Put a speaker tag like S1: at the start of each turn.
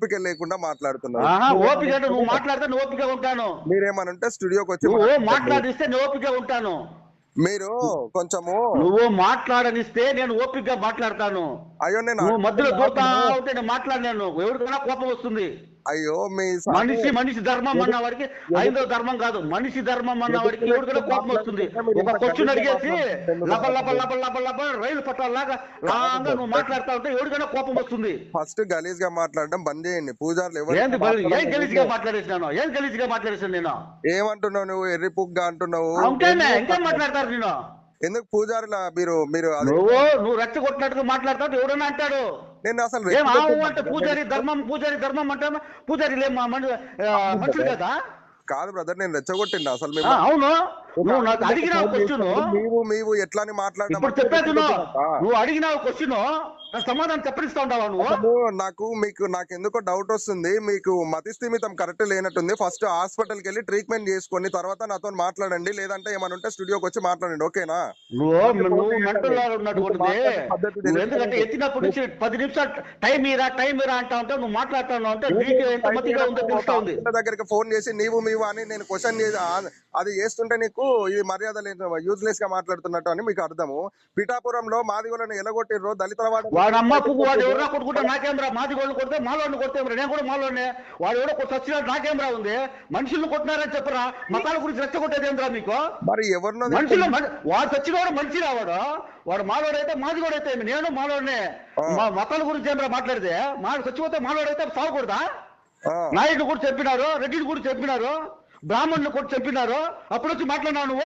S1: ఓపిక లేకుండా మాట్లాడుతున్నారు.
S2: ఆహా, ఓపిక అంటే నువ్వు మాట్లాడితే ఓపిక ఉంటాను.
S1: మీరేమనంటే స్టూడియోకి వచ్చి.
S2: మాట్లాడిస్తే నేను ఓపిక ఉంటాను.
S1: మీరు కొంచెము
S2: నువ్వు మాట్లాడనిస్తే నేను ఓపికగా మాట్లాడతాను.
S1: అయ్యో నేను
S2: నువ్వు మధ్యలో దూరుతా ఉంటే నేను మాట్లాడినాను ఎవరికైనా కోపం వస్తుంది.
S1: అయ్యో మీ
S2: మనిషి మనిషి ధర్మం అన్న వాడికి ఐదో ధర్మం కాదు. మనిషి ధర్మం అన్న వాడికి ఎవరికైనా కోపం వస్తుంది. ఒక క్వశ్చన్ అడిగేసి లప లప లప లప లప రైలు పట్టాలాగా లాగా నువ్వు మాట్లాడుతా ఉంటే ఎవరికైనా కోపం వస్తుంది.
S1: ఫస్ట్ గలీజ్గా మాట్లాడడం బంద్ చేయండి. పూజారులు ఎవరు
S2: ఏం గలీజ్గా మాట్లాడేసినాను? ఏం గలీజ్గా మాట్లాడేసాను నేను?
S1: ఏమంటున్నావు నువ్వు? ఎర్రి పుగ్గా అంటున్నావు?
S2: అంటేనే ఇంకేం మాట్లాడతారు నేను
S1: ఎందుకు పూజారుల మీరు మీరు
S2: నువ్వు నువ్వు రెచ్చగొట్టినట్టుగా మాట్లాడతావు ఎవడన్నా అంటాడు?
S1: నేను అసలు
S2: ఏం ఆవు అంటే పూజారి ధర్మం పూజారి ధర్మం అంటే పూజారి మనుషులు కదా?
S1: కాదు బ్రదర్ నేను రెచ్చగొట్టిండు. అసలు మేము
S2: అవును. నువ్వు నాకు అడిగినావు క్వశ్చన్.
S1: నీవు మీవు ఎట్లా అని అంటే
S2: చెప్పేది? నువ్వు అడిగినావు క్వశ్చన్. సమాధానం చెప్పరిస్తా ఉంటావా నువ్వు?
S1: నాకు మీకు నాకు ఎందుకో డౌట్ వస్తుంది. మీకు మతి స్థిమితం కరెక్ట్ లేనట్టుంది ఫస్ట్ హాస్పిటల్కి వెళ్ళి ట్రీట్మెంట్ చేసుకొని తర్వాత నాతో మాట్లాడండి. లేదంటే ఏమైనా ఉంటే స్టూడియోకి వచ్చి మాట్లాడండి. ఓకేనా?
S2: నువ్వు ఎందుకంటే ఎత్తినప్పుడు నుంచి పది నిమిషాలు టైం ఇరా టైం ఇరా అంటా ఉంటే నువ్వు మాట్లాడుతున్నావు అంటే నీకు ఎంత మతిగా ఉందో తెలుస్తా ఉంది.
S1: హాస్పిటల్ దగ్గరికి ఫోన్ చేసి నీవు మీవు అని నేను క్వశ్చన్ అది చేస్తుంటే నీకు ఇది మర్యాద లేదు యూజ్లెస్గా మాట్లాడుతున్నట్టు అని మీకు అర్థము. పిఠాపురంలో మాదిగోలను ఎలగొట్టిర్రు దళిత వాడ
S2: వాడు అమ్మ పువ్వు వాడు ఎవరైనా కొట్టుకుంటా నాకేంద్రా? మాది గోళ్ళు కొడితే మాలోని కొడితే? నేను కూడా మాలోనే వాడు ఎవడో కొట్టి వచ్చినట్టు నాకేంద్రా ఉంది? మనుషులను కొట్టినారని చెప్పరా? మతాల గురించి రెచ్చగొట్టేది ఏంద్రా మీకు?
S1: మరి ఎవరినో
S2: మనుషులు మన- వాడు చచ్చినవాడు మనిషి రావాడు వాడు మాలోడైతే మాది కూడా అయితే నేను మాలోనే. మా మతాల గురించి ఏమరా మాట్లాడితే? మా చచ్చిపోతే మాలోడైతే సాగకూడదా? నాయుడు కూడా చెప్పినారు రెడ్డిని కూడా చెప్పినారు బ్రాహ్మణులు కూడా చెప్పినారు. అప్పుడు వచ్చి మాట్లాడినావు నువ్వు?